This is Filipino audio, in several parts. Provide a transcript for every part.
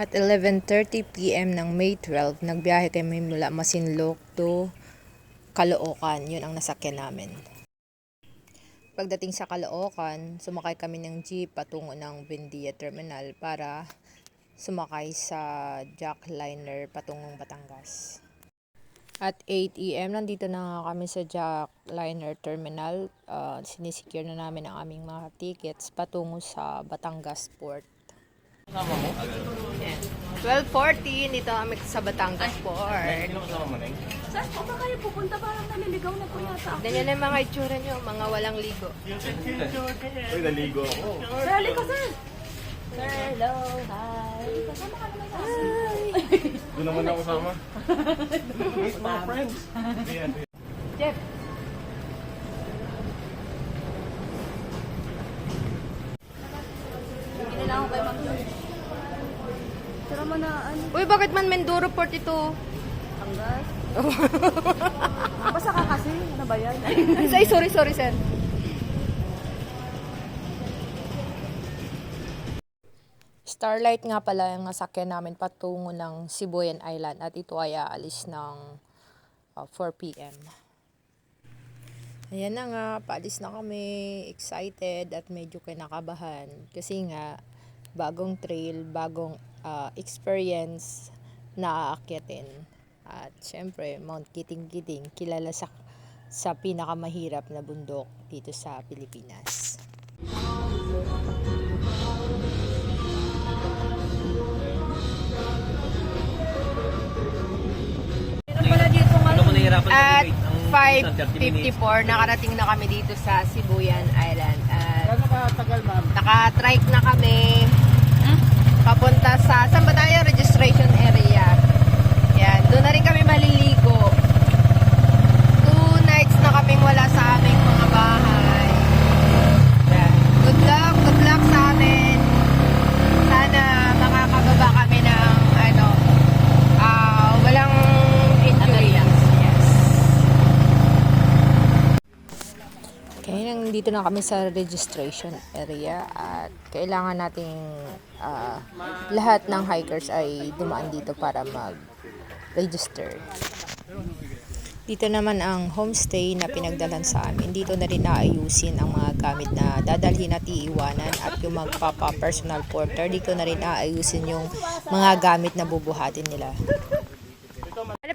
At 11.30pm ng May 12, nagbiyahe kami mula Masinloc to Caloocan. Yun ang nasakyan namin. Pagdating sa Caloocan, sumakay kami ng jeep patungo ng Bendia Terminal para sumakay sa jackliner patungong Batangas. At 8 a.m. nandito na nga kami sa jackliner terminal. Uh, sinisecure na namin ang aming mga tickets patungo sa Batangas Port. Yan. 12.40, dito kami sa Batangas Port. Saan po ba kayo pupunta? Parang naliligaw na po yata ako. Ganyan ang mga itsura nyo, mga walang ligo. Uy, naligo ako. Sir, halika sir! Sir, hello, hi. Kasama ka naman sa akin. Doon naman ako sama. Meet my friends. Jeff, Hindi na ako kay Ma'am Joy. Tara mo na, ano, uy, bakit man Mindoro Port ito? Angas. Basta ka kasi, ano ba yan? Ay, sorry, sorry, sir. Starlight nga pala yung nasakyan namin patungo ng Sibuyan Island at ito ay aalis ng uh, 4 p.m. Ayan na nga, paalis na kami, excited at medyo kinakabahan kasi nga bagong trail, bagong uh, experience na aakyatin. At syempre, Mount Kiting-Kiting, kilala sa sa pinakamahirap na bundok dito sa Pilipinas. Ano At mag-wait? Ang 5.54, nakarating na kami dito sa Sibuyan Island. At naka-trike na kami papunta sa, saan ba? Registration area. Yan, doon na rin kami maliligo. Two nights na kaming wala sa aming mga bahay. Yan. Good luck, good luck sa amin. Sana makakababa kami ng ano, ah, walang injuries. Yes. Okay, nandito na kami sa registration area at kailangan nating ah, lahat ng hikers ay dumaan dito para mag-register. Dito naman ang homestay na pinagdalan sa amin. Dito na rin naayusin ang mga gamit na dadalhin at iiwanan at yung magpapa-personal porter. Dito na rin naayusin yung mga gamit na bubuhatin nila.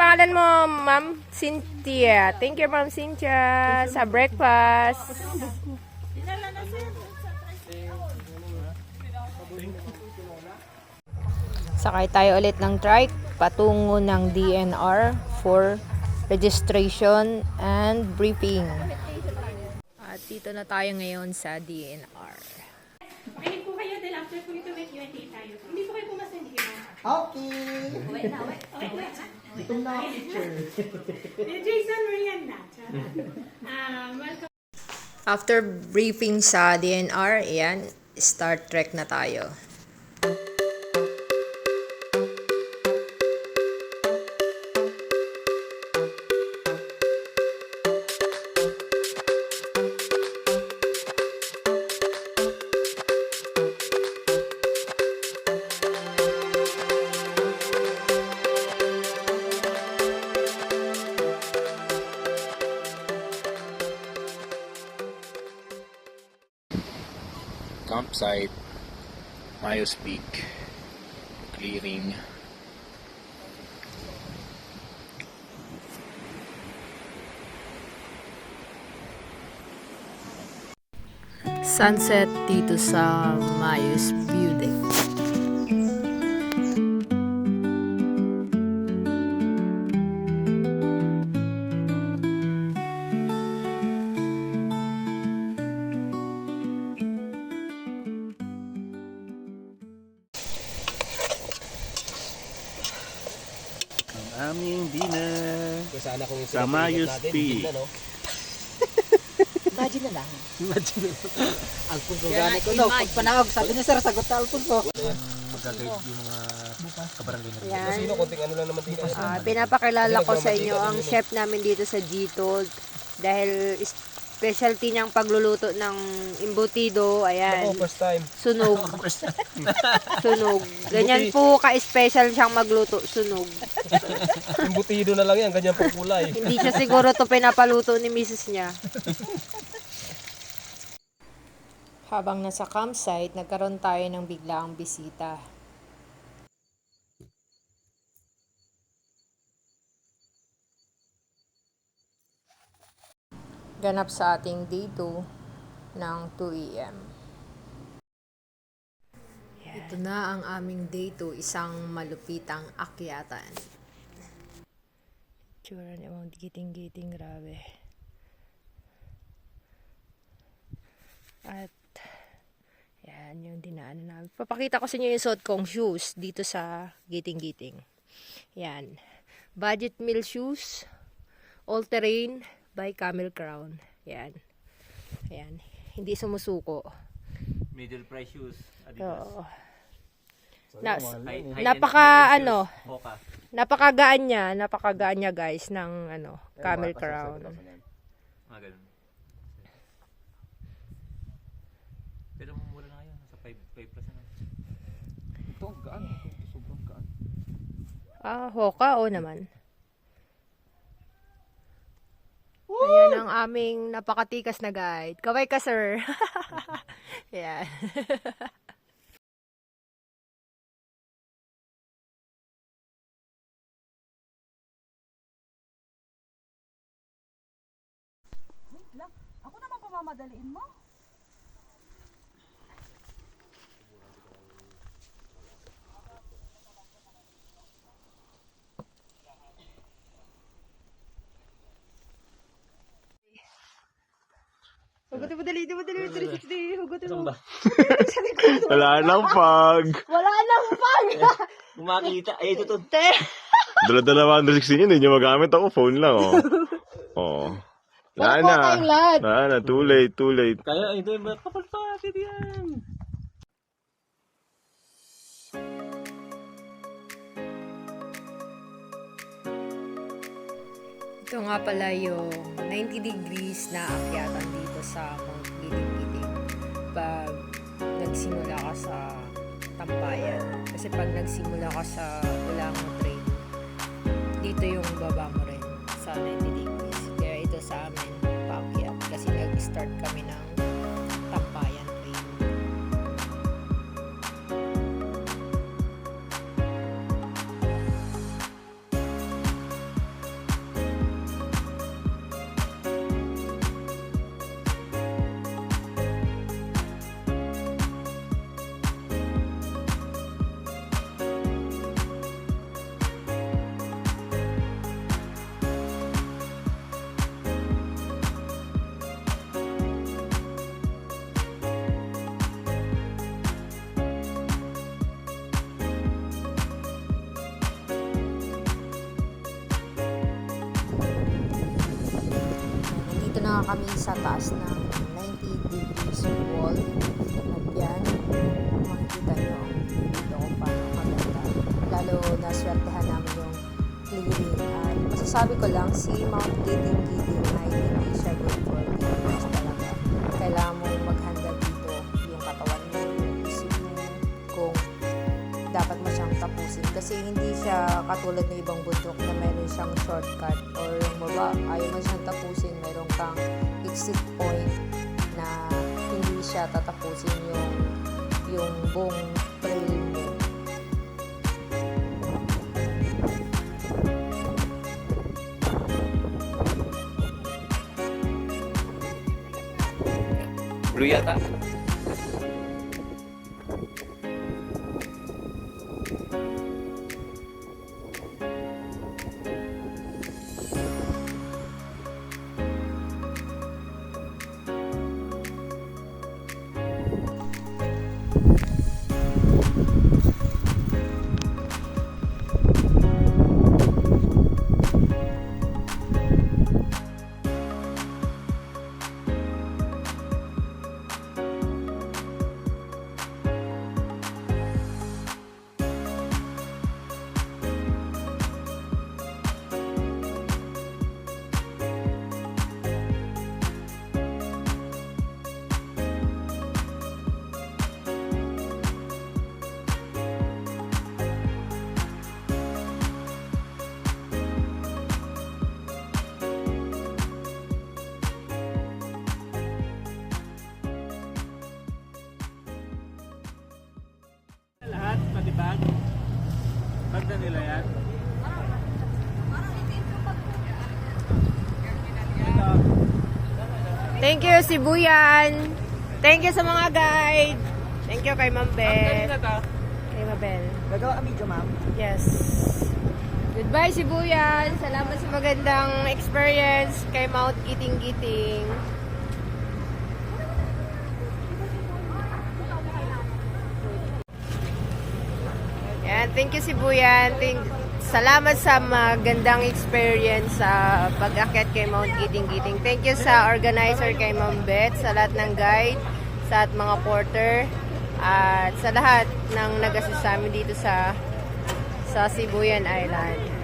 Ano pangalan mo, Ma'am Cynthia? Thank you, Ma'am Cynthia, sa breakfast. Sakay tayo ulit ng trike patungo ng DNR for registration and briefing. At dito na tayo ngayon sa DNR. Ayun po kayo dahil after po nito with UNT tayo. Hindi po kayo pumas hindi mo. Okay. Wait na, wait. Wait, wait. Itong na picture. Eh, Jason Mariana. Um, welcome. After briefing sa DNR, ayan, start trek na tayo. Campsite, Mayos Peak, clearing. Sunset dito sa Mayos View Deck. Aming dinner. Sana kung Sa Mayos Peak. Imagine na lang. Imagine na lang. Alfonso gani ko no. Pag panawag, sabi ni sir, sagot na Alfonso. Magagayad yung mga kabarangay na rin. Yan. Sino, konting ano lang naman din. Ah, pinapakilala ko sa inyo ang chef namin dito sa G-Told dahil specialty niyang pagluluto ng imbutido. Ayan. first time. Sunog. sunog. Ganyan po ka-special siyang magluto. Sunog. Yung butido na lang yan, ganyan pang kulay. Hindi siya siguro to pinapaluto ni misis niya. Habang nasa campsite, nagkaroon tayo ng biglaang bisita. Ganap sa ating day 2 ng 2 a.m. Ito na ang aming day 2, isang malupitang akyatan. Tsura niya mga giting-giting, grabe. At, yan yung dinaanan namin. Papakita ko sa inyo yung suot kong shoes dito sa giting-giting. Yan. Budget meal shoes, all terrain by Camel Crown. Yan. Yan. Hindi sumusuko. Middle price shoes. Oo. Na, High, high napaka ano, Hoka. napakagaan niya, napakagaan niya guys ng ano, Camel Crown. Mga ganun. Pero mura na ngayon. Nasa 5, 5 plus na. Ito, gaan. Sobrang gaan. Ah, hoka o naman. Ayan ang aming napakatikas na guide. Kaway ka, sir. Ayan. Ako naman pamamadaliin mo. Hugot mo dali, mo dali, 360. Hugot mo. Wala nang pag. Wala nang pag! Kumakita. Ay, ito to. Dala-dala 160 yun, hindi nyo magamit ako. Phone lang, oh. Oh. Wala na. Wala na. Too late, too late. Kaya ito yung kapal pa. yan. Ito nga pala yung 90 degrees na akyatan dito sa Mount Giting-Giting. Pag nagsimula ka sa Tampayan. Kasi pag nagsimula ka sa Tulango Train, dito yung baba mo rin sa 90 degrees. Kaya ito sa amin, paakyat. Kasi nag-start kami na kami sa taas ng 90 degrees wall. At yan, makikita nyo dito kung paano maganda. Lalo na swertehan namin yung clearing. At masasabi ko lang, si Mount Giting Giting siya katulad ng ibang bundok na meron siyang shortcut or yung baba ayaw mo siyang tapusin meron kang exit point na hindi siya tatapusin yung yung buong trail mo Blue yata. Na nila yan? Thank you, Sibuyan. Thank you sa mga guide. Thank you kay Ma'am Beth. Kay Mabel. Gagawa kami dyan, ma'am. Yes. Goodbye, Sibuyan. Salamat sa magandang experience kay Mount Giting-Giting. Yan, thank you Sibuyan. Thank, salamat sa magandang experience sa pag-akyat kay Mount Giting-Giting. Thank you sa organizer kay Ma'am Beth, sa lahat ng guide, sa at mga porter, at sa lahat ng nag-assist dito sa sa Sibuyan Island.